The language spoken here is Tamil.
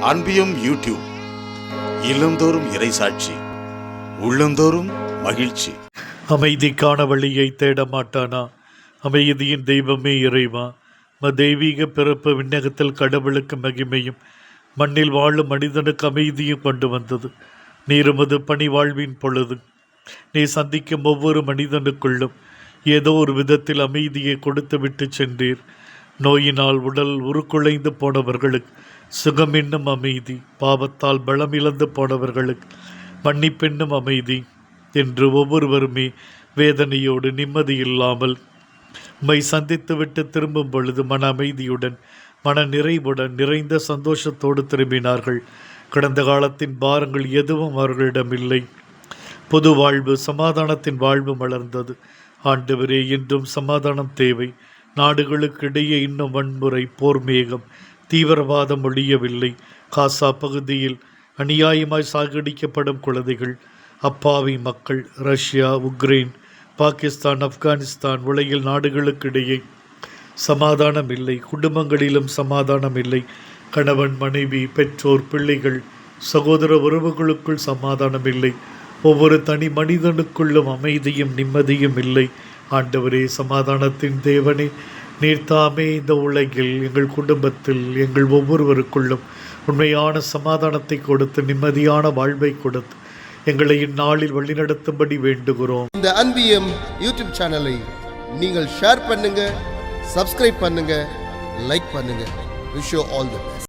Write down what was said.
அன்பியும் யூடியூப் இல்லந்தோறும் இறைசாட்சி உள்ளந்தோறும் மகிழ்ச்சி. அமைதிக்கான வழியை தேட மாட்டானா? அமைதியின் தெய்வமே இறைவா. ம தெய்வீக பிறப்பு விண்ணகத்தில் கடவுளுக்கு மகிமையும் மண்ணில் வாழும் மனிதனுக்கு அமைதியும் கொண்டு வந்தது. நீருமது பணி வாழ்வின் பொழுது. நீ சந்திக்கும் ஒவ்வொரு மனிதனுக்குள்ளும் ஏதோ ஒரு விதத்தில் அமைதியை கொடுத்து விட்டு சென்றீர். நோயினால் உடல் உருக்குலைந்து போனவர்களுக்கு சுகம் என்னும் அமைதி பாவத்தால் பலம் இழந்து போனவர்களுக்கு மன்னிப்பென்னும் அமைதி. என்று ஒவ்வொருவருமே வேதனையோடு நிம்மதி இல்லாமல் உம்மை சந்தித்துவிட்டு திரும்பும் பொழுது மன அமைதியுடன் மன நிறைவுடன் நிறைந்த சந்தோஷத்தோடு திரும்பினார்கள். கடந்த காலத்தின் பாரங்கள் எதுவும் அவர்களிடம் இல்லை பொது வாழ்வு சமாதானத்தின் வாழ்வு மலர்ந்தது. ஆண்டவரே இன்றும் சமாதானம் தேவை. நாடுகளுக்கு இடையே இன்னும் வன்முறை போர் மேகம் தீவிரவாதம் ஒழியவில்லை. காசா பகுதியில் அநியாயமாய் சாகடிக்கப்படும் குழந்தைகள் அப்பாவி மக்கள் ரஷ்யா உக்ரைன் பாகிஸ்தான் ஆப்கானிஸ்தான் உலகில் நாடுகளுக்கிடையே சமாதானம் இல்லை குடும்பங்களிலும் சமாதானம் இல்லை கணவன் மனைவி பெற்றோர் பிள்ளைகள் சகோதர உறவுகளுக்குள் சமாதானம் இல்லை ஒவ்வொரு தனி மனிதனுக்குள்ளும் அமைதியும் நிம்மதியும் இல்லை. ஆண்டவரே சமாதானத்தின் தேவனே நீர்த்தாமே இந்த உலகில் எங்கள் குடும்பத்தில் எங்கள் ஒவ்வொருவருக்குள்ளும் உண்மையான சமாதானத்தை கொடுத்து நிம்மதியான வாழ்வை கொடுத்து எங்களை இந்நாளில் வழிநடத்தும்படி வேண்டுகிறோம். இந்த அன்பியம் யூடியூப் சேனலை நீங்கள் ஷேர் பண்ணுங்க சப்ஸ்கிரைப் பண்ணுங்க லைக் பண்ணுங்க. Wish all the best